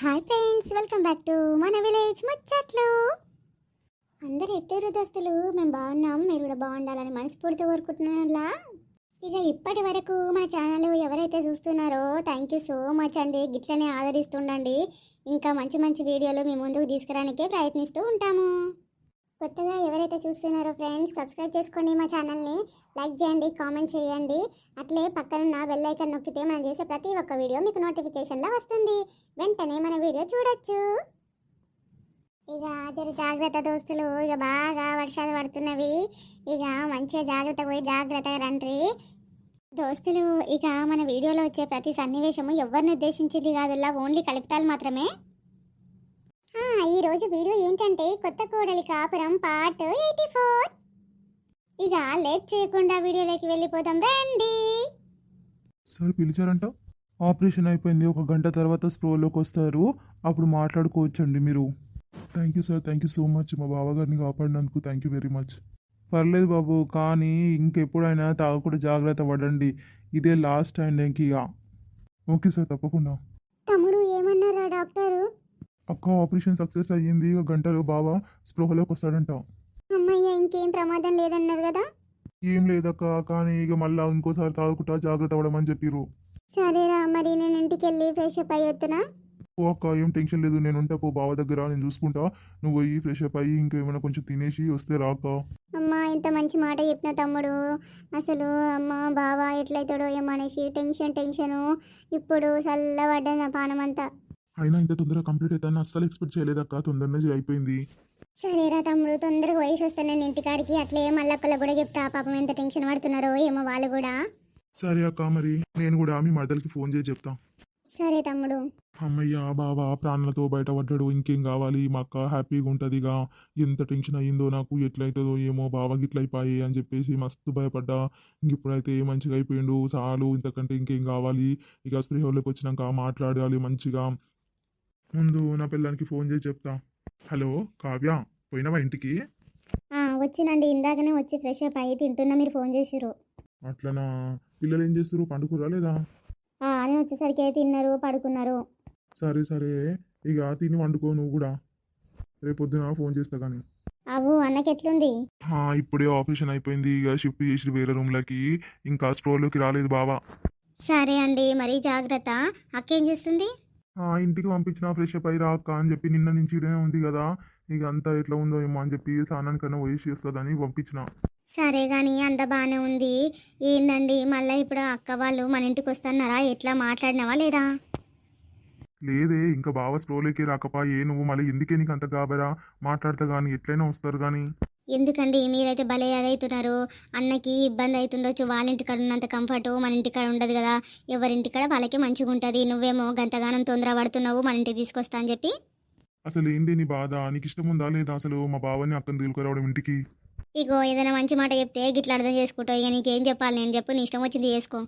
Hi friends welcome back to మన village ముచ్చట్లు అందరు ఎట్టేరు దస్తులు మేము బాగున్నాం మీరు కూడా బాగుండాలని మనస్ఫూర్తి కోరుకుంటున్నారా ఇక ఇప్పటి వరకు మన ఛానల్ ఎవరైతే చూస్తున్నారో థ్యాంక్ యూ సో మచ్ అండి. గిట్లనే ఆదరిస్తుండండి. ఇంకా మంచి మంచి వీడియోలు మీ ముందుకు తీసుకురానికే ప్రయత్నిస్తూ ఉంటాము. కొత్తగా ఎవరైతే చూస్తున్నారో ఫ్రెండ్స్ సబ్స్క్రైబ్ చేసుకోండి మా ఛానల్ని లైక్ చేయండి కామెంట్ చేయండి. అట్లే పక్కనున్న బెల్ ఐకన్ నొక్కితే మనం చేసే ప్రతి ఒక్క వీడియో మీకు నోటిఫికేషన్లో వస్తుంది. వెంటనే మన వీడియో చూడొచ్చు. ఇక జర జాగ్రత్త దోస్తులు ఇక బాగా వర్షాలు పడుతున్నవి. ఇక మంచిగా జాగ్రత్త పోయి జాగ్రత్తగా రండి. దోస్తులు ఇక మన వీడియోలో వచ్చే ప్రతి సన్నివేశము ఎవరిని ఉద్దేశించింది కాదుల్లా ఓన్లీ కలుపుతాలు మాత్రమే. ఈ రోజు వీడియో ఏంటంటే కొత్త కోడలి కాపురం పార్ట్ ఎయిటీ ఫోర్. ఇక లేట్ చేయకుండా వీడియోలోకి వెళ్ళిపోదాం రండి. సార్ పిలిచారంట? ఆపరేషన్ అయిపోయింది. ఒక గంట తర్వాత స్ప్రోలోకి వస్తారు. అప్పుడు మాట్లాడుకోవచ్చండి మీరు. Thank you sir thank you so much మా బావగారిని కాపాడినందుకు థ్యాంక్ యూ వెరీ మచ్ పర్లేదు బాబు కానీ ఇంకెప్పుడైనా తాగకుండా జాగ్రత్త పడండి. ఇదే లాస్ట్ అండ్ ఇంక. ఇక ఓకే సార్ తప్పకుండా. అక్క ఆపరేషన్ సక్సెస్ అయ్యింది. ఒక గంటలో బావ స్పృహలోకి వస్తాడంట. అమ్మయ్య ఇంకేం ప్రమాదం లేదన్నారు కదా? ఏం లేదక్క కానీ ఇక మళ్ళా ఇంకోసారి తాగకుండా జాగ్రత్త పడమని చెప్పిర్రు. సరేరా మరి నేను ఇంటికి వెళ్ళి ఫ్రెష్ అప్ అయ్యి వస్తున్నా ఓ అక్క ఏం టెన్షన్ లేదు. నేను ఉంటా పో బావ దగ్గర నేను చూసుకుంటా. నువ్వు పోయి ఫ్రెష్ అప్ అయ్యి ఇంకేమైనా కొంచెం తినేసి వస్తే రాక అమ్మా ఇంత మంచి మాట చెప్పిన తమ్ముడు. అసలు అమ్మ బావ ఎట్లయితాడో ఏమో అనేసి టెన్షన్ టెన్షను ఇప్పుడు చల్లబడ్డా నా పానమంతా. అయినా ఇంత తొందరగా కంప్లీట్ అవుతాను అస్సలు ఎక్స్పెక్ట్ చేయలేదక్క తొందరనే అయిపోయింది. సరేరా తమ్ముడు తొందరగా వయసు వస్తాను నేను ఇంటికాడికి అట్లే మళ్ళక్కల కూడా చెప్తా. పాపం ఎంత టెన్షన్ పడుతున్నారో ఏమో వాళ్ళు కూడా. సరే అక్క మరి నేను కూడా మీ మరదలకి ఫోన్ చేసి చెప్తా. సరే తమ్ముడు. అమ్మయ్య బాబా ప్రాణాలతో బయటపడ్డాడు ఇంకేం కావాలి? మా అక్క హ్యాపీగా ఉంటుందిగా. ఎంత టెన్షన్ అయ్యిందో నాకు ఎట్లయితుందో ఏమో బావ గిట్ల అయిపోయి అని చెప్పేసి మస్తు భయపడ్డా. ఇంక ఇప్పుడైతే మంచిగా అయిపోయిండు. చాలు ఇంతకంటే ఇంకేం కావాలి? ఇక స్పృహలోకి వచ్చినాక మాట్లాడాలి మంచిగా. ముందు నా పిల్లానికి ఫోన్ చేసి చెప్తా. హలో కావ్య పోయినావా ఇంటికి? వచ్చినండి. ఇందాకనే వచ్చి ఫ్రెష్ అప్ అయ్యి తింటున్నా మీరు ఫోన్ చేసిర్రు. అట్లనా? పిల్లలు ఏం చేస్తారు పండుకురా లేదా? నేను వచ్చేసరికి తిన్నారు పడుకున్నారు. సరే సరే. ఇక తిని వండుకో నువ్వు కూడా. రేపు పొద్దున ఫోన్ చేస్తా కానీ. అవు అన్నకి ఎట్లుంది? ఇప్పుడే ఆపరేషన్ అయిపోయింది. ఇక షిఫ్ట్ చేసి వేరే రూమ్లకి. ఇంకా స్ప్రోలోకి రాలేదు బావా. సరే అండి మరి జాగ్రత్త. అక్క ఏం చేస్తుంది? ఇంటికి పంపించిన ఫ్రెష్ అప్ అయి రాక అని చెప్పి నిన్న నుంచి ఇక్కడే ఉంది కదా. ఇక అంతా ఎట్లా ఉందో ఏమో అని చెప్పి స్నానానికన్నా పోయేసి వస్తుందని పంపించిన. సరే కానీ అంత బాగానే ఉంది. ఏందండి? మళ్ళీ ఇప్పుడు అక్క వాళ్ళు మన ఇంటికి వస్తున్నారా? ఎట్లా? మాట్లాడినావా లేదా? లేదే ఇంకా బావ స్ప్రోలోకి రాకపా. ఏ నువ్వు? మళ్ళీ ఎందుకే నీకు అంత గాబరా? మాట్లాడతా కానీ ఎట్లయినా వస్తారు కానీ ఎందుకండి? మీరైతే భలే అదవుతున్నారు అన్నకి ఇబ్బంది అవుతుండొచ్చు వాళ్ళ ఇంటికాడ ఉన్నంత కంఫర్ట్ మన ఇంటికాడ ఉండదు కదా. ఎవరింటికాడ వాళ్ళకి మంచిగా ఉంటుంది నువ్వేమో గంతగానం తొందర పడుతున్నావు మన ఇంటికి తీసుకొస్తా అని చెప్పి. అసలు ఏంది నీ బాధ? నీకు ఇష్టం ఉందా లేదా అసలు మా బావని అక్కని తీసుకురావడం ఇంటికి? ఇగో ఏదైనా మంచి మాట చెప్తే గిట్లా అర్థం చేసుకుంటావు. ఇక నీకేం చెప్పాలి? నేను చెప్పు నీ ఇష్టం వచ్చింది చేసుకో.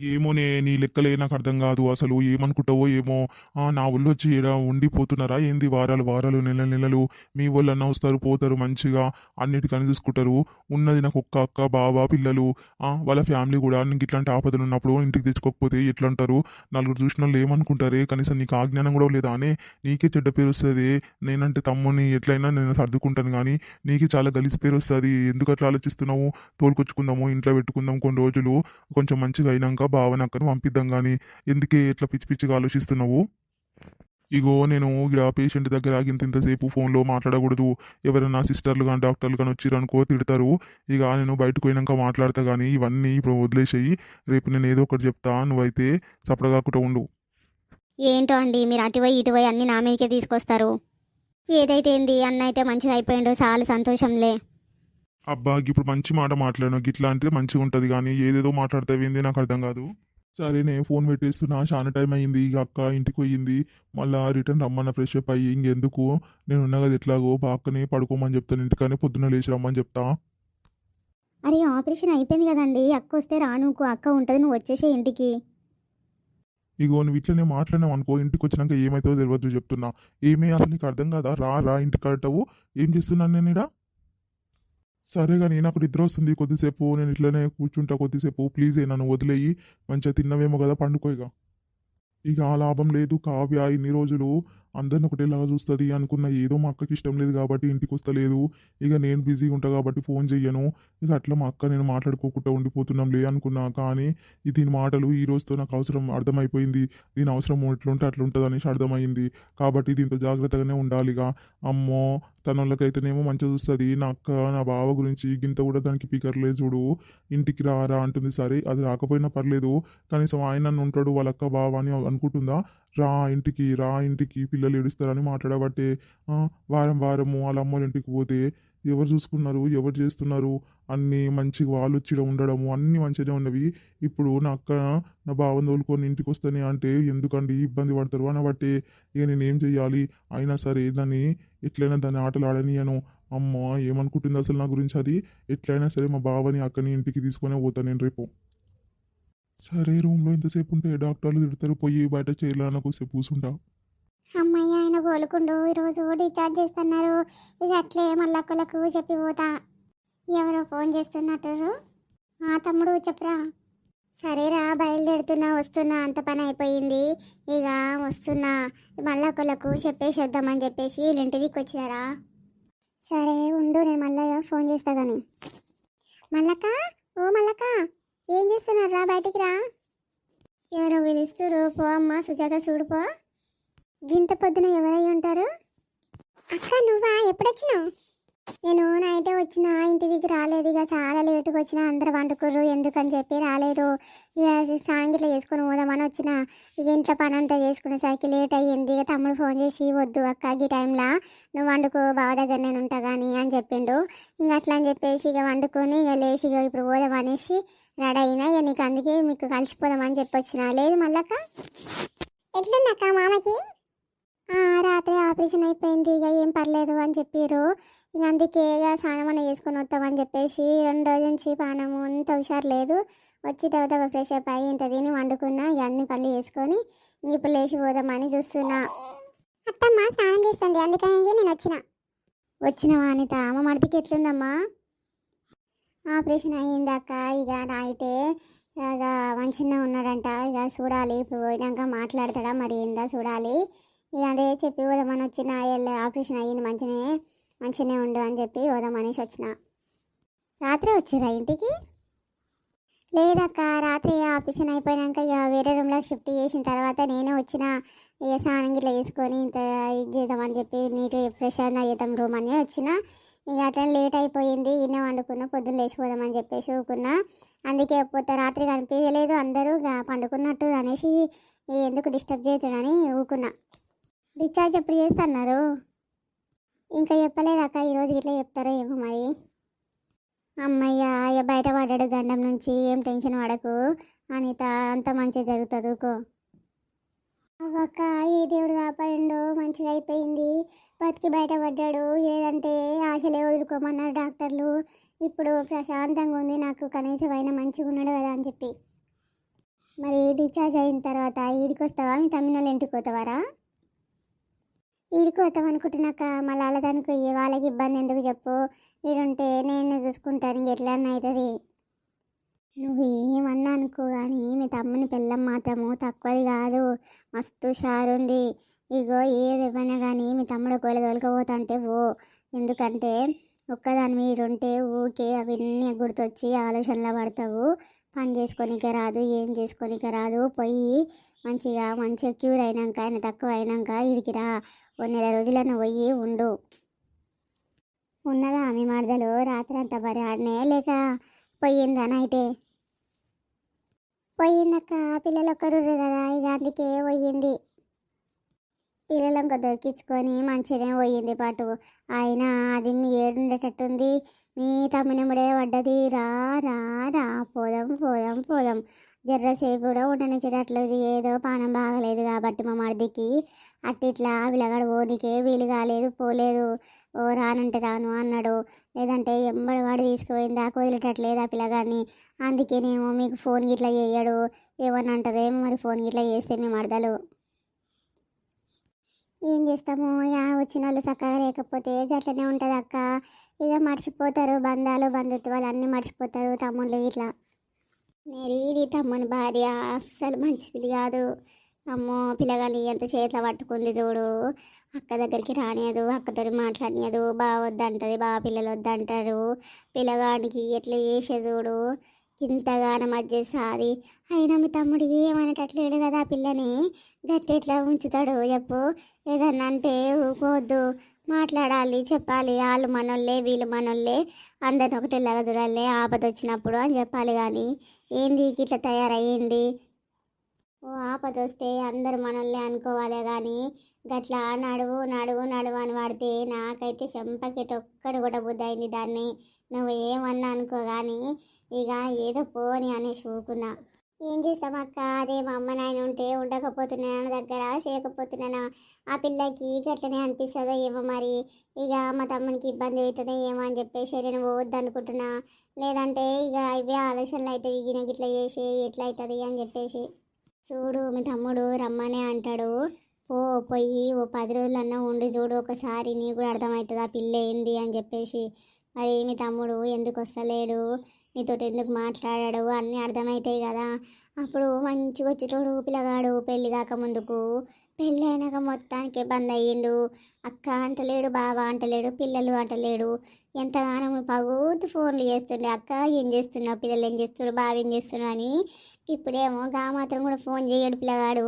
ఏమోనే నీ లెక్కలే నాకు అర్థం కాదు. అసలు ఏమనుకుంటావో ఏమో. ఆ, నా ఊళ్ళో వచ్చి ఉండిపోతున్నారా? ఏంది వారాలు వారాలు నెల నెలలు మీ వాళ్ళన్నా వస్తారు పోతారు మంచిగా. అన్నిటికని చూసుకుంటారు. ఉన్నది నాకు ఒక్క అక్క బావ పిల్లలు. వాళ్ళ ఫ్యామిలీ కూడా నీకు ఇట్లాంటి ఆపదలు ఉన్నప్పుడు ఇంటికి తెచ్చుకోకపోతే ఎట్లా అంటారు నలుగురు చూసిన వాళ్ళు ఏమనుకుంటారే? కనీసం నీకు ఆజ్ఞానం కూడా లేదా? అనే నీకే చెడ్డ పేరు వస్తుంది. నేనంటే తమ్ముని ఎట్లయినా నేను సర్దుకుంటాను కానీ నీకే చాలా గలిసి పేరు వస్తుంది. ఎందుకు అట్లా ఆలోచిస్తున్నావు? తోలుకొచ్చుకుందాము ఇంట్లో పెట్టుకుందాం కొన్ని రోజులు. కొంచెం మంచిగా అయినాక బావని అక్కను పంపిద్దాం కానీ ఎందుకే ఇట్లా పిచ్చి పిచ్చిగా ఆలోచిస్తున్నావు? ఇగో నేను ఇక్కడ పేషెంట్ దగ్గర ఆగింత ఇంతసేపు ఫోన్లో మాట్లాడకూడదు. ఎవరైనా సిస్టర్లు కానీ డాక్టర్లు కానీ వచ్చిర్రు అనుకో తిడతారు. ఇక నేను బయటకు పోయినాక మాట్లాడతా కానీ ఇవన్నీ ఇప్పుడు వదిలేసేయి. రేపు నేను ఏదో ఒకటి చెప్తా నువ్వైతే చప్పడగాకుండా ఉండు. ఏంటో అండి మీరు అటువై ఇటువై అన్ని నా మీదకే తీసుకొస్తారు. ఏదైతే ఏంది అన్న అయితే మంచిగా అయిపోయిండో. చాలా సంతోషంలే. అబ్బా ఇప్పుడు మంచి మాట మాట్లాడాను. గిట్లా అంటే మంచిగా ఉంటుంది కానీ ఏదేదో మాట్లాడతావేంది నాకు అర్థం కాదు. సరే నేను ఫోన్ పెట్టేస్తున్నా చాలా టైం అయ్యింది. ఇక అక్క ఇంటికి పోయింది. మళ్ళా రిటర్న్ రమ్మన్న ఫ్రెష్ అప్ అయ్యి ఇంకెందుకు? నేను ఉన్నా కదా ఎట్లాగో? పక్కనే పడుకోమని చెప్తాను. ఇంటికనే పొద్దున్న లేచి రమ్మని చెప్తా. అరే ఆపరేషన్ అయిపోయింది కదండి. అక్క వస్తే రానుకో అక్క ఉంటుంది. నువ్వు వచ్చేసే ఇంటికి. ఇగో నువ్వు ఇట్లనే మాట్లాడినావు అనుకో ఇంటికి వచ్చినాక ఏమవుతుందో తెలియదు చెప్తున్నా. ఏమీ? అసలు నీకు అర్థం కాదా? రా రా ఇంటికి అడటవు ఏం చేస్తున్నాను నేను ఇడా సరే కానీ నాకు నిద్ర వస్తుంది కొద్దిసేపు నేను ఇట్లనే కూర్చుంటా కొద్దిసేపు. ప్లీజ్ నన్ను వదిలేయి. మంచిగా తిన్నవేమో కదా పండుకోయిగా ఇక ఆ లాభం లేదు. కావ్య ఇన్ని రోజులు అందరిని ఒకటేలాగా చూస్తుంది అనుకున్న ఏదో మా అక్కకి ఇష్టం లేదు కాబట్టి ఇంటికి వస్తలేదు ఇక నేను బిజీగా ఉంటా కాబట్టి ఫోన్ చెయ్యను. ఇక అట్లా మా అక్క నేను మాట్లాడుకోకుండా ఉండిపోతున్నాంలే అనుకున్నా. కానీ దీని మాటలు ఈ రోజుతో నాకు అవసరం అర్థమైపోయింది. దీని అవసరం ఎట్లుంటే అట్లుంటుంది అనేసి అర్థమైంది. కాబట్టి దీంతో జాగ్రత్తగానే ఉండాలిగా అమ్మో తన వాళ్ళకైతేనేమో మంచిగా చూస్తుంది. నా అక్క నా బావ గురించి గింత కూడా దానికి పీకర్లేదు చూడు. ఇంటికి రారా అంటుంది. సరే అది రాకపోయినా పర్లేదు. కనీసం ఆయన నన్ను ఉంటాడు వాళ్ళ అక్క బావ అని అనుకుంటుందా? రా ఇంటికి రా ఇంటికి పిల్లలు ఏడుస్తారని మాట్లాడబట్టే వారం వారము వాళ్ళ అమ్మోళ్ళ ఇంటికి పోతే ఎవరు చూసుకున్నారు ఎవరు చేస్తున్నారు? అన్నీ మంచిగా వాళ్ళు వచ్చి ఉండడము అన్నీ మంచిగానే ఉన్నవి. ఇప్పుడు నా అక్క నా బావని తోలుకొని ఇంటికి వస్తానే అంటే ఎందుకండి ఇబ్బంది పడతారు అనబట్టే ఇక నేనేం చేయాలి అయినా సరే దాన్ని ఎట్లయినా దాన్ని ఆటలు ఆడనియను అమ్మ ఏమనుకుంటుంది అసలు నా గురించి అది? ఎట్లయినా సరే మా బావని అక్కని ఇంటికి తీసుకొని పోతాను నేను రేపు. సరే రూమ్లో ఎంతసేపు ఉంటే డాక్టర్లు తిడతారు పోయి బయట చేయాలని కొద్దిసేపు కూర్చుంటా. అమ్మయ్య ఆయన కోలుకుండు ఈరోజు డిశ్చార్జ్ చేస్తున్నారు. ఇక అట్లే మళ్ళక్కలకు చెప్పిపోతా ఎవరో ఫోన్ చేస్తున్నట్టు ఆ తమ్ముడు చెప్పరా. సరేరా బయలుదేరుతున్నా వస్తున్నా అంత పని అయిపోయింది. ఇక వస్తున్నా మళ్ళక్కలకు చెప్పేసి వద్దామని చెప్పేసి వీళ్ళ ఇంటికి సరే ఉండు నేను మళ్ళీ ఫోన్ చేస్తా కానీ మల్లక్క ఓ మల్లక్క. ఏం చేస్తున్నారా బయటికి రా. ఎవరో పిలుస్తారు పో అమ్మ సుజాత చూడు పో. గింత పొద్దున ఎవరై ఉంటారు? అక్క నువ్వా? ఎప్పుడొచ్చినావు? నేను నైటే వచ్చిన ఇంటి దగ్గర రాలేదు. ఇక చాలా లేటుగా వచ్చిన అందరు వండుకుర్రు. ఎందుకని చెప్పి రాలేదు. ఇక సాయంత్రం చేసుకొని పోదామని వచ్చిన. ఇక ఇంట్లో పని అంతా చేసుకునేసరికి లేట్ అయ్యింది. ఇక తమ్ముడు ఫోన్ చేసి వద్దు అక్క ఈ టైంలో నువ్వు వండుకో బావ దగ్గర నేను ఉంటా కానీ అని చెప్పిండు. ఇంక అట్లా అని చెప్పేసి ఇక వండుకొని ఇక లేచి ఇక ఇప్పుడు పోదాం అనేసి రెడీ అయినా ఇక నీకు అందుకే మీకు కలిసిపోదామని చెప్పి వచ్చిన లేదు మళ్ళక్క ఎట్లుందక్క మామకి? ఆ, రాత్రి ఆపరేషన్ అయిపోయింది ఇక ఏం పర్లేదు అని చెప్పారు ఇక అందుకే ఇక స్నానం చేసుకొని వస్తామని చెప్పేసి రెండు రోజుల నుంచి పానము అంత హుషారు లేదు. వచ్చి తర్వాత ఫ్రెష్ అప్ అయ్యి ఇంత తిని వండుకున్నా ఇక అన్ని పనులు చేసుకొని ఇప్పుడు లేచి పోదామని చూస్తున్నా. అత్తమ్మ స్నానం చేస్తుంది అందుకని నేను వచ్చిన. వచ్చిన వానిత అమ్మ మడికి ఎట్లుందమ్మా? ఆపరేషన్ అయ్యిందాక ఇక నైటే ఇక మంచిగా ఉన్నాడంట. ఇక చూడాలి. ఇప్పుడు పోయినాక మాట్లాడతాడా? మరి ఏందా చూడాలి. ఇక అదే చెప్పి పోదామని వచ్చిన. ఆపరేషన్ అయ్యింది మంచినే మంచిగానే ఉండు అని చెప్పి పోదామనేసి వచ్చిన. రాత్రి వచ్చిరా ఇంటికి? లేదక్క. రాత్రి ఆపరేషన్ అయిపోయినాక ఇక వేరే రూమ్లోకి షిఫ్ట్ చేసిన తర్వాత నేనే వచ్చిన. ఇక స్నానం గిట్లా వేసుకొని ఇంత ఇది చేద్దామని చెప్పి నీట్ ఫ్రెష్ అయినా చేద్దాం రూమ్ అని వచ్చిన. ఇక అట్లా లేట్ అయిపోయింది ఈయన వండుకున్న పొద్దున్న లేచిపోదామని చెప్పేసి ఊకున్నా అందుకే పోతే రాత్రి కనిపించలేదు అందరూ ఇక పండుకున్నట్టు అనేసి ఎందుకు డిస్టర్బ్ చేస్తుందని ఊకున్నా రీఛార్జ్ ఎప్పుడు చేస్తున్నారు? ఇంకా చెప్పలేదు అక్క ఈరోజు ఇట్లా చెప్తారో ఏమో మరి. అమ్మయ్య అయ్య బయట పడ్డాడు గండం నుంచి ఏం టెన్షన్ పడకు అనిత అంత మంచిగా జరుగుతుంది ఊకో అవ్వక్క ఏ దేవుడు కాపాడు మంచిగా అయిపోయింది. బతికి బయటపడ్డాడు. ఏదంటే ఆశలే వదులుకోమన్నారు డాక్టర్లు. ఇప్పుడు ప్రశాంతంగా ఉంది. నాకు కనీసం అయినా మంచిగా ఉన్నాడు కదా అని చెప్పి. మరి డిశ్చార్జ్ అయిన తర్వాత ఈడికి వస్తావా మీ తమ్మినోళ్ళు ఇంటికి పోతావారా? ఈడికి వస్తాం అనుకుంటున్నాక మళ్ళీ వాళ్ళదానికి వాళ్ళకి ఇబ్బంది ఎందుకు చెప్పు. ఈడుంటే నేను చూసుకుంటాను. ఇంక ఎట్లా అవుతుంది. నువ్వు ఏమన్నా అనుకో కానీ మీ తమ్ముని పిల్లం మాత్రము తక్కువది కాదు. మస్తు షారుంది ఇగో ఏది కానీ మీ తమ్ముడు కోళ్ళ తోలుకపోతుంటే ఓ ఎందుకంటే ఒక్కదాని మీరు ఉంటే ఊకే అవన్నీ గుర్తొచ్చి ఆలోచనలో పడతావు. పని చేసుకోనికే రాదు ఏం చేసుకోనికే రాదు. పోయి మంచిగా మంచిగా క్యూర్ అయినాక ఆయన తక్కువ అయినాక ఇడికిరా ఓ నెల రోజులన్న పోయి ఉండు. ఉన్నదా మీ మరదలు? రాత్రి అంతా మరి ఆడనే లేక పోయిందా నైటే? పోయిందక్క పిల్లలు ఒక్కరు కదా ఇక అందుకే పోయింది. పిల్లలంక దొరికించుకొని మంచిగానే పోయింది పాటు. అయినా అది మీ ఏడుండేటట్టుంది మీ తమ్మునిముడే పడ్డది. రా రా రా. పోదాం పోదాం పోదాం. జర్రసేపు కూడా ఉండనిచ్చేటట్లేదు. ఏదో పానం బాగలేదు కాబట్టి మా మరిదికి. అట్టిట్లా పిల్లగాడు పోనీకే వీలు కాలేదు పోలేదు. ఓ రానంటే రాను అన్నాడు. లేదంటే ఎంబడి వాడు తీసుకుపోయింది దాకా వదిలేటట్లేదు ఆ పిల్లగాడిని అందుకేనేమో మీకు ఫోన్ గిట్లా చేయడు ఏమని అంటదేమో మరి ఫోన్ గిట్లా చేస్తే మేము అడదలు ఏం చేస్తాము? యా వచ్చిన వాళ్ళు చక్కగా లేకపోతే అట్లనే ఉంటుంది అక్క. ఇక మర్చిపోతారు. బంధాలు బంధుత్వాలు అన్నీ మర్చిపోతారు తమ్ముళ్ళు ఇట్లా. మేరీ తమ్ముని భార్య. అస్సలు మంచిది కాదు. అమ్మో పిల్లగాని ఎంత చేతిలో పట్టుకుంది చూడు. అక్క దగ్గరికి రానియదు అక్కతో మాట్లాడినదు బావ వద్దంటది బాగా పిల్లలు వద్దంటారు. పిల్లగానికి ఎట్లా చేసే చూడు. ఇంతగానం మధ్యసారి అయినా మీ తమ్ముడు ఏమనేటట్లేడు కదా ఆ పిల్లని? గట్టి ఎట్లా ఉంచుతాడు చెప్పు. ఏదన్నా అంటే ఊకోవద్దు. మాట్లాడాలి చెప్పాలి. వాళ్ళు మనోళ్ళే వీళ్ళు మనోళ్ళే. అందరిని ఒకటేలాగా చూడాలి ఆపద వచ్చినప్పుడు అని చెప్పాలి కానీ ఏంది ఇట్లా తయారయ్యింది? ఓ ఆపద వస్తే అందరు మనోళ్ళే అనుకోవాలి కానీ గట్లా నడువు నడువు నడువు అని వాడితే నాకైతే చెంపకెట్ ఒక్కడు కూడా బుద్ధి అయింది దాన్ని. నువ్వు ఏమన్నా అనుకో కానీ ఇక ఏదో పోని అనేసి ఊకున్నా ఏం చేస్తాం అక్క అదే మా అమ్మ నాయన ఉంటే ఉండకపోతున్నాను? దగ్గర చేయకపోతున్నానా? ఆ పిల్లకి గట్లనే అనిపిస్తుందో ఏమో మరి. ఇక మా తమ్మునికి ఇబ్బంది అవుతుందో ఏమో అని చెప్పేసి నేను పోవద్దనుకుంటున్నా లేదంటే ఇక ఇవే ఆలోచనలు అయితే ఈయన గిట్లా చేసి ఎట్లా అవుతుంది అని చెప్పేసి. చూడు మీ తమ్ముడు రమ్మనే అంటాడు. ఓ పోయి ఓ పది రోజులన్నా ఉండి చూడు. ఒకసారి నీకు కూడా అర్థమవుతుంది ఆ పిల్ల ఏంది అని చెప్పేసి. మరి మీ తమ్ముడు ఎందుకు వస్తలేడు? నీతో ఎందుకు మాట్లాడాడు అన్నీ అర్థమవుతాయి కదా. అప్పుడు మంచిగా వచ్చేటోడు పిల్లగాడు పెళ్ళి కాక ముందుకు. పెళ్ళి అయినాక మొత్తానికి బంద్ అయ్యిండు. అక్క అంటలేడు బావ అంటలేడు పిల్లలు అంటలేడు. ఎంతగానో పగుతు ఫోన్లు చేస్తుండే. అక్క ఏం చేస్తున్నావు? పిల్లలు ఏం చేస్తున్నారు? బావ ఏం చేస్తున్నావు అని. ఇప్పుడేమో గా మాత్రం కూడా ఫోన్ చేయడు పిల్లగాడు.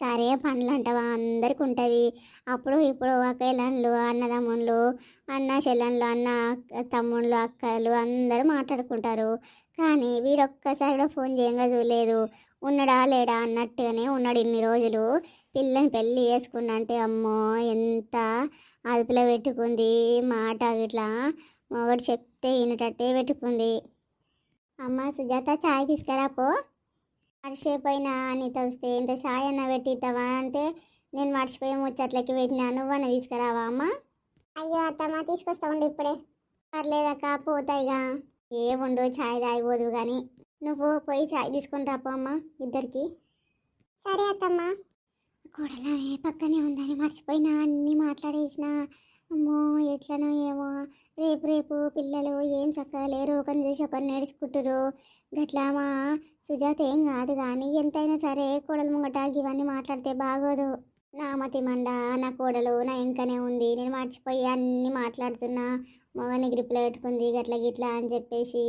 సరే పనులు అంటావా అందరికి ఉంటుంది అప్పుడు ఇప్పుడు అక్కయ్యలు అన్నదమ్ముళ్ళు అన్న చెల్లెళ్ళు అన్న తమ్ముళ్ళు అక్కలు అందరూ మాట్లాడుకుంటారు. కానీ వీడొక్కసారి కూడా ఫోన్ చేయంగా చూడలేదు. ఉన్నాడా లేడా అన్నట్టుగానే ఉన్నాడు ఇన్ని రోజులు. పిల్లని పెళ్ళి చేసుకున్నంటే అమ్మో ఎంత అదుపులో పెట్టుకుంది మాట ఇట్లా ఒకటి చెప్తే వినేటట్టే పెట్టుకుంది. అమ్మ సుజాత చాయ్ తీసుకురా పో మర్చిపోయినా అని వస్తే ఇంత చాయ్ అన్న పెట్టిద్దామా అంటే నేను మర్చిపోయి ముచ్చట్లకి పెట్టినా నువ్వన్న తీసుకురావా అమ్మ? అయ్యో అత్తమ్మ తీసుకొస్తా ఉండు ఇప్పుడే. పర్లేదక్క పోతాయిగా ఏ ఉండు చాయ్ తాగిపోదు కానీ నువ్వు పోయి చాయ్ తీసుకొని రాపో అమ్మ ఇద్దరికి. సరే అత్తమ్మ. కూడలే పక్కనే ఉందని మర్చిపోయినా అన్నీ మాట్లాడేసిన అమ్మో ఎట్లనో ఏమో. రేపు రేపు పిల్లలు ఏం చక్కగా లేరు. ఒకరిని చూసి ఒకరిని నేర్చుకుంటారు గట్లా మా సుజాత ఏం కాదు కానీ ఎంతైనా సరే కోడలు ముంగట ఇవన్నీ మాట్లాడితే బాగోదు. నా మతి మండ నా కోడలు నా ఇంకనే ఉంది. నేను మర్చిపోయి అన్నీ మాట్లాడుతున్నా. మొగని గ్రిప్లో పెట్టుకుంది గట్ల గిట్లా అని చెప్పేసి.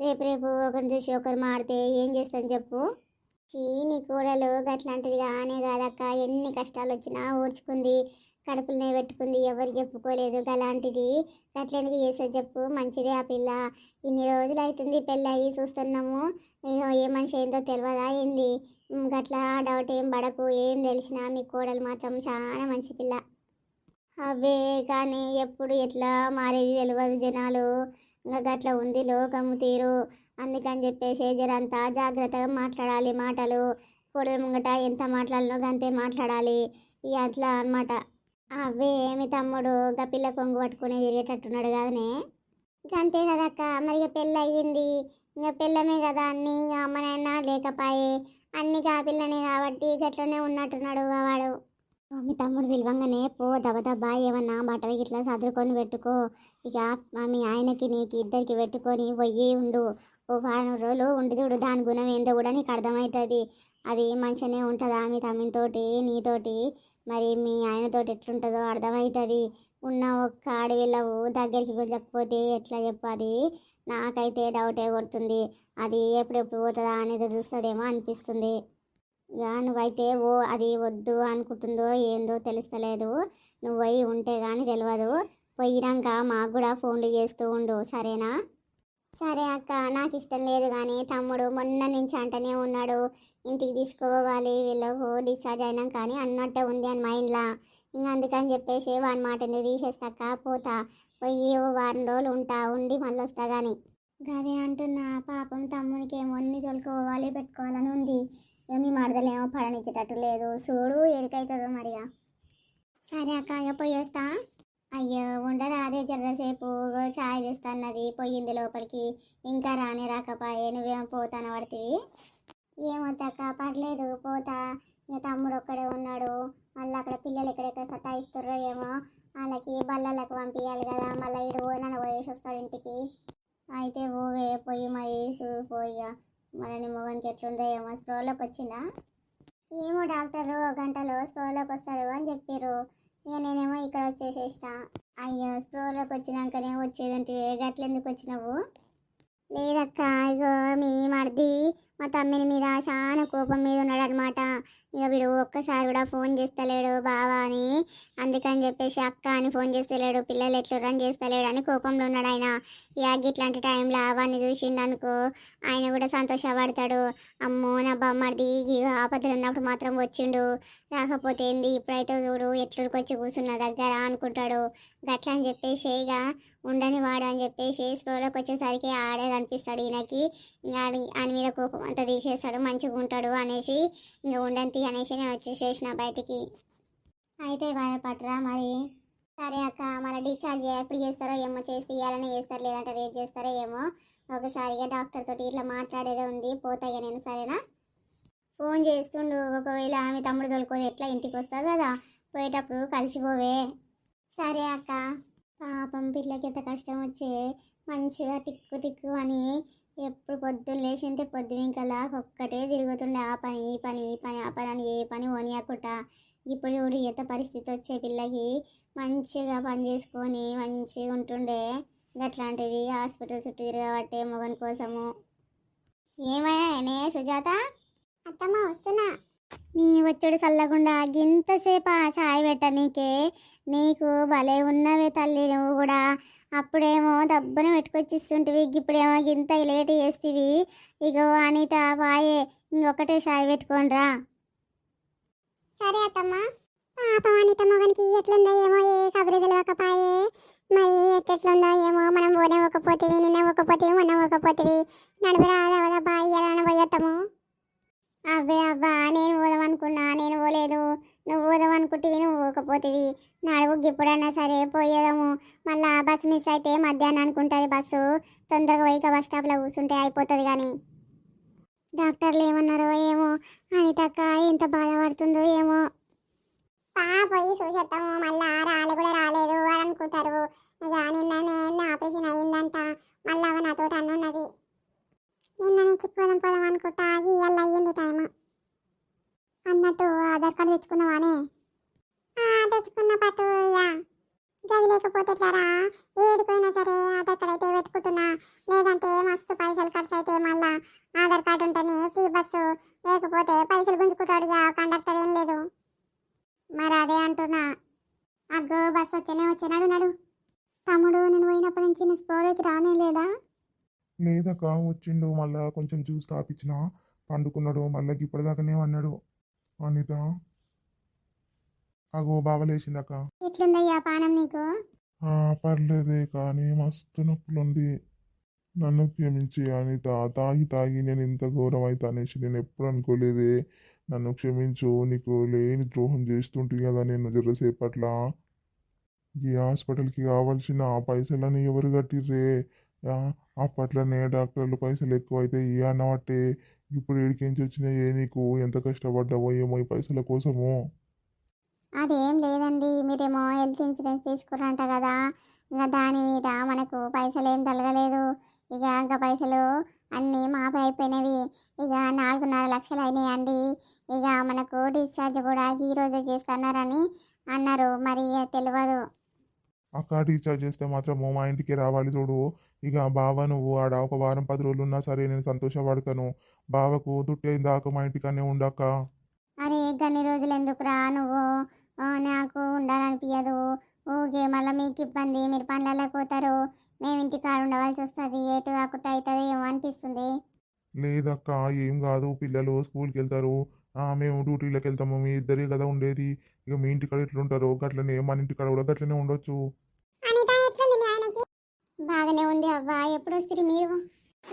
రేపు రేపు ఒకరిని చూసి ఒకరు మాడితే ఏం చేస్తాను చెప్పు? చీ నీ కోడలు గట్లాంటిది కానే కాదక్క. ఎన్ని కష్టాలు వచ్చినా ఓడ్చుకుంది కడుపులనే పెట్టుకుంది ఎవరు చెప్పుకోలేదు. అలాంటిది గట్లెందుకు చేసేది చెప్పు మంచిదే ఆ పిల్ల. ఇన్ని రోజులు అవుతుంది పెళ్ళి అయ్యి చూస్తున్నాము. ఏ మనిషి ఏందో తెలియదా ఏంది? గట్లా డౌట్ ఏం పడకు ఏం తెలిసినా మీ కోడలు మాత్రం చాలా మంచి పిల్ల. అవే కానీ ఎప్పుడు ఎట్లా మారేది తెలియదు జనాలు. ఇంకా గట్లా ఉంది లోకము తీరు. అందుకని చెప్పేసి జరంతా జాగ్రత్తగా మాట్లాడాలి మాటలు. కోడల ముంగట ఎంత మాట్లాడాలో అంతే మాట్లాడాలి. ఇక అట్లా అన్నమాట. అవే మీ తమ్ముడు ఇంకా పిల్ల కొంగు పట్టుకుని తిరిగేటట్టున్నాడు కదనే. ఇక అంతే కదక్క మరి ఇక పెళ్ళి అయ్యింది. ఇంకా పిల్లమే కదా అన్ని. అమ్మనైనా లేకపాయే. అన్ని కా పిల్లనే కాబట్టి గట్లనే ఉన్నట్టున్నాడు వాడు. మీ తమ్ముడు విలువంగానే పో దబదబా ఏమన్నా బట్టలు గిట్లా సదురుకొని పెట్టుకో. ఇక మీ ఆయనకి నీకు ఇద్దరికి పెట్టుకొని పోయి ఉండు. ఓ వారం రోజులు ఉండి చూడు దాని గుణం ఏందో కూడా నీకు అర్థమవుతుంది. అది మంచిగానే ఉంటుందా మీ తమ్మితోటి నీతోటి మరి మీ ఆయనతోటి ఎట్లుంటుందో అర్థమవుతుంది ఉన్న ఒక్క అడవిలో దగ్గరికి వెళ్ళకపోతే ఎట్లా చెప్పది నాకైతే డౌటే కొడుతుంది. అది ఎప్పుడెప్పుడు పోతుందా అనేది చూస్తుందేమో అనిపిస్తుంది. ఇక నువ్వైతే ఓ అది వద్దు అనుకుంటుందో ఏందో తెలుస్తలేదు. నువ్వు పోయి ఉంటే కానీ తెలియదు పోయినాక మాకు కూడా ఫోన్లు చేస్తూ ఉండు సరేనా? సరే అక్క నాకు ఇష్టం లేదు కానీ తమ్ముడు మొన్న నుంచి అంటనే ఉన్నాడు ఇంటికి తీసుకోవాలి వీళ్ళకు డిశ్చార్జ్ అయినాం కానీ అన్నట్టే ఉంది అని మైండ్లా ఇంకా అందుకని చెప్పేసి వాని మాటని తీసేస్తాక పోతా. పోయి ఓ వారం రోజులు ఉంటా ఉండి మళ్ళీ వస్తా కానీ గదే అంటున్నా పాపం తమ్మునికి ఏమో అన్ని తొలుకోవాలి పెట్టుకోవాలని ఉంది. ఇక మీ మరదలేమో పడనిచ్చేటట్టు లేదు. చూడు ఎడికైతుందో మరిగా. సరే అక్క ఇక పోయేస్తా అయ్యో ఉండరా అదే జర్రసేపు. చాయ్ తెస్తాన్నది పోయింది లోపలికి. ఇంకా రానే రాకపోయే నువ్వేమో పోతాను పడుతుంది ఏమొద్దక్క పర్లేదు పోతా. ఇంకా తమ్ముడు ఒక్కడే ఉన్నాడు. మళ్ళీ అక్కడ పిల్లలు ఎక్కడెక్కడ సతాయిస్తుర్రో ఏమో వాళ్ళకి బల్లలకు పంపించాలి కదా. మళ్ళీ ఇటు పోయినా పోయేసి వస్తాడు ఇంటికి. అయితే పోవే పోయి మరి చూడు మళ్ళీ నీ మొగనికి ఎట్లుందో ఏమో స్టోర్లోకి వచ్చిందా ఏమో డాక్టర్ ఒక గంటలో స్ప్రోలోకి వస్తారు అని చెప్పారు ఇక నేనేమో ఇక్కడ వచ్చేసేసిన. అయ్యో స్ప్రోలోకి వచ్చినాకనే వచ్చేదంటే గట్లెందుకు వచ్చినావు? లేదక్క ఇగో మీ మరిది మా తమ్మిని మీద చాలా కోపం మీద ఉన్నాడు అనమాట ఇక వీడు ఒక్కసారి కూడా ఫోన్ చేస్తలేడు బావా అని. అందుకని చెప్పేసి అక్క అని ఫోన్ చేస్తలేడు పిల్లలు ఎట్లు రన్ చేస్తలేడు అని కోపంలో ఉన్నాడు ఆయన. ఇక ఇట్లాంటి టైంలో వాడిని చూసిండు అనుకో ఆయన కూడా సంతోషపడతాడు. అమ్మో నా బామ్మడిది ఆపదలు ఉన్నప్పుడు మాత్రం వచ్చిండు. రాకపోతే ఏంది ఇప్పుడైతే చూడు ఎట్లకి వచ్చి కూర్చున్న దగ్గర అనుకుంటాడు. గట్లా అని చెప్పేసి ఇక ఉండని వాడు అని చెప్పేసి స్లోలోకి వచ్చేసరికి ఆడే కనిపిస్తాడు ఈయనకి. ఇంకా ఆయన మీద కోపం అంతా తీసేస్తాడు మంచిగా ఉంటాడు అనేసి ఇంకా ఉండంతి అనేసి నేను వచ్చేసేసిన బయటికి. అయితే భయపడరా మరి? సరే అక్క మళ్ళీ డిశ్చార్జ్ ఎప్పుడు చేస్తారో ఏమో చేసి ఇవ్వాలని చేస్తారు లేదంటే రేపు చేస్తారో ఏమో. ఒకసారిగా డాక్టర్ తోటి ఇట్లా మాట్లాడేది ఉంది పోతాయి నేను సరేనా? ఫోన్ చేస్తుండు ఒకవేళ ఆమె తమ్ముడు తోలుకొని ఎట్లా ఇంటికి వస్తావు కదా పోయేటప్పుడు కలిసిపోవే. సరే అక్క. పాపం పిల్లకి ఎంత కష్టం వచ్చే మంచిగా టిక్కు టిక్కు అని ఎప్పుడు పొద్దున్న లేచింటే పొద్దున ఇంకలా ఒక్కటే తిరుగుతుండే ఆ పని ఈ పని ఈ పని ఆ పని అని ఏ పని ఓనియకుండా ఇప్పుడు చూడు ఎంత పరిస్థితి వచ్చే పిల్లకి మంచిగా పని చేసుకొని మంచిగా ఉంటుండే. గట్లాంటిది హాస్పిటల్ చుట్టూ తిరగబట్టే మొగన్ కోసము. ఏమయ్యానే సుజాత? అత్తమ్మ వస్తున్నా. నీ వచ్చుడు చల్లకుండా గింతసేపు ఆ చాయ్ పెట్ట నీకే. నీకు భలే ఉన్నవే తల్లి నువ్వు కూడా. అప్పుడేమో దబ్బున పెట్టుకొచ్చిస్తుంటివి. ఇప్పుడేమో గింత లేట్ చేస్తీవి. ఇగో అనిత వాయే ఇంకొకటే సాయి పెట్టుకోనరా సరే అత్తమ్మ. పాపం అనిత మొగనికి ఎట్లుందో ఏమో ఏ కబురు తెలియకపాయే మరి ఎట్లెట్లుందో ఏమో మనం పోనే ఒకపోతివి నిన్న ఒకపోతివి మొన్న ఒకపోతివి నడుపు రాదా బాయ్ ఎలా పోయేస్తాము అవ్వే అవ్వా నేను పోదాం అనుకున్నా నేను పోలేదు నువ్వు పోదాం అనుకుంటేవి నువ్వు పోకపోతేవి నడువు ఇప్పుడన్నా సరే పోయేదాము మళ్ళా బస్సు మిస్ అయితే మధ్యాహ్నం అనుకుంటుంది బస్సు తొందరగా పోయి ఇక బస్ స్టాప్లో కూర్చుంటే అయిపోతుంది కానీ డాక్టర్లు ఏమన్నారో ఏమో అనితక్క ఎంత బాధపడుతుందో ఏమో. పా పోయి చూసేద్దాము మళ్ళా రాళ్ళు కూడా రాలేదు అని అనుకుంటారు. ఇక నిన్న ఆపరేషన్ అయ్యిందంట మళ్ళీ అవ నాతో అన్నున్నది నిన్న నుంచి పోదాం పోదాం అనుకుంటా ఇవాళ అయ్యింది టైం అన్నట్టు ఆధార్ కార్డు తెచ్చుకున్నావానే? ఆ, తెచ్చుకున్న పట్టు ఇక గది లేకపోతే ఎట్లారా? ఏడిపోయినా సరే ఆధార్ కార్డ్ అయితే పెట్టుకుంటున్నా. లేదంటే మస్తు పైసలు ఖర్చు అయితే మళ్ళా. ఆధార్ కార్డు ఉంటేనే ఫ్రీ బస్సు. లేకపోతే పైసలు గుంజుకుంటాడు ఇక కండక్టర్ ఏం లేదు. మరి అదే అంటున్నా. అగ్గో బస్సు వచ్చేనే వచ్చేనాడు నడు తమ్ముడు నేను పోయినప్పటి నుంచి నీ స్పోర్కి రానే లేదా? లేదక్క వచ్చిండు మళ్ళా కొంచెం జ్యూస్ తాపించిన పండుకున్నాడు మళ్ళీ ఇప్పటిదాకానే అన్నాడు. అనిత అగో బావ లేచిందక్క ఎట్లుందయ్యా పానం నీకు? ఆ, పర్లేదే కానీ మస్తు నొప్పులుంది. నన్ను క్షమించి అనిత. తాగి తాగి నేను ఇంత ఘోరం అవుతా అనేసి నేను ఎప్పుడు అనుకోలేదే. నన్ను క్షమించు నీకు లేని ద్రోహం చేస్తుంటే కదా నేను జరసేపట్ల. ఈ హాస్పిటల్కి కావాల్సిన ఆ పైసలని ఎవరు కట్టిర్రే? అప్పట్లోనే డాక్టర్లు పైసలు ఎక్కువ అయితే ఈ అన్నవట్టే ఇప్పుడు ఏడికించి వచ్చినాయే నీకు? ఎంత కష్టపడ్డావో ఏమో ఈ పైసల కోసము. అదేం లేదండి మీరేమో హెల్త్ ఇన్సూరెన్స్ తీసుకురంట కదా. ఇంకా దాని మీద మనకు పైసలు ఏం తలగలేదు. ఇక ఇంకా పైసలు అన్నీ మాపై అయిపోయినవి. ఇక నాలుగున్నర లక్షలు అయినాయండి. ఇక మనకు డిశ్చార్జ్ కూడా ఈ రోజే చేస్తున్నారని అన్నారు. మరి తెలియదు అక్క రీఛార్జ్ చేస్తే మాత్రం మా ఇంటికి రావాలి చూడు. ఇక బావ నువ్వు ఆడ ఒక వారం పది రోజులు ఉన్నా సరే నేను సంతోషపడతాను. బావకు దుట్టి దాకా మా ఇంటికనే ఉండక్క అరే గన్ని రోజులు ఎందుకురా నువ్వు? నాకు ఉండాలనిపించదు ఊగే మళ్ళీ మీకు ఇబ్బంది మీరు పనులలో పోతారు. మేము ఇంటికాడ ఉండవలసి వస్తుంది. ఏటు కాకుండా అవుతుంది ఏమో అనిపిస్తుంది. లేదక్క ఏం కాదు. పిల్లలు స్కూల్కి వెళ్తారు. ఆ, మేము డ్యూటీలోకి వెళ్తాము. మీ ఇద్దరే కదా ఉండేది. ఇక మీ ఇంటికాడ ఎట్లుంటారో గట్లనే మన ఇంటికాడ కూడా గట్లనే ఉండొచ్చు. బాగానే ఉంది అవ్వ. ఎప్పుడు వస్తుంది మీరు?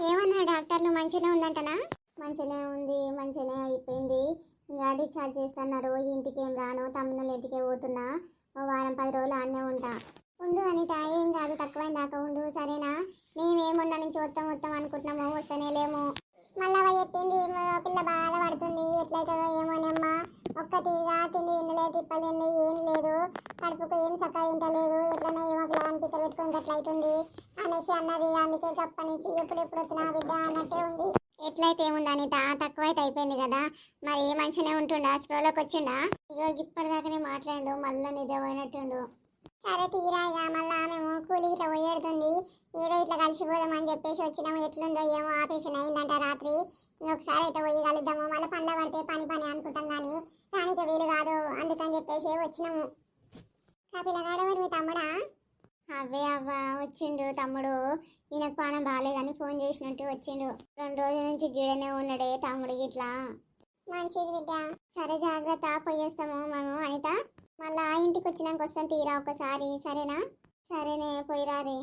ఏమన్నా డాక్టర్లు? మంచిగానే ఉందంటనా? మంచిగానే ఉంది మంచిగానే అయిపోయింది. ఇంకా డిశ్చార్జ్ చేస్తున్నారు ఇంటికి ఏం రాను తమ్ముళ్ళ ఇంటికే పోతున్నా ఓ వారం పది రోజులు ఆడనే ఉంటా. ఉండు అనిత ఏం కాదు తక్కువైన దాకా ఉండు సరేనా? మేమేమున్నా నుంచి వస్తాం వస్తాం అనుకుంటున్నాము వస్తేనే లేము. మళ్ళా అవ్వ చెప్పింది మా పిల్ల బాధపడుతుంది ఎట్లయితుందో ఏమోనమ్మా. ఒక్కటిగా తిండి తినలేదు తిప్పలు ఏం లేదు. కడుపుకు ఏం చక్కగా తింటలేదు ఎట్లనో ఏమో పిల్లగాని పిక్క పెట్టుకొని అట్లయితుంది అనేసి అన్నది. అందుకే గప్ప నుంచి ఎప్పుడెప్పుడు వస్తున్నా బిడ్డ అన్నట్టే ఉంది. ఎట్లయితే ఏముంది అనిత తక్కువ అయితే అయిపోయింది కదా. మరి ఏ మంచిగానే ఉంటుండా? స్ప్రోలోకి వచ్చిండా? ఇగో ఇప్పటిదాకానే మాట్లాడు మళ్ళీ నిద్ర పోయినట్టుండు. సరే తీరా ఇక మళ్ళా మేము కూలి ఇట్లా పోయేడుతుంది. ఏదో ఇట్లా కలిసిపోదామని చెప్పేసి వచ్చినాము. ఎట్లుందో ఏమో ఆపరేషన్ అయిందంట రాత్రి. ఇంకొకసారి అయితే పోయి కలుద్దాము. మళ్ళీ పనిలో పడితే పని పని అనుకుంటాం కానీ దానికి వీలు కాదు. అందుకని చెప్పేసి వచ్చినాము. కాపిలగాడ మరి మీ తమ్ముడా? అవే అవ్వ వచ్చిండు తమ్ముడు. ఈయనకు పానం బాగాలేదని ఫోన్ చేసినట్టు వచ్చిండు. రెండు రోజుల నుంచి గీడనే ఉన్నాడే తమ్ముడు ఇట్లా మంచిది బిడ్డ. సరే జాగ్రత్త పోయేస్తాము మేము అనిత. మళ్ళా ఇంటికి వచ్చినాక వస్తాం తీరా ఒకసారి సరేనా? సరేనే పోయిరారే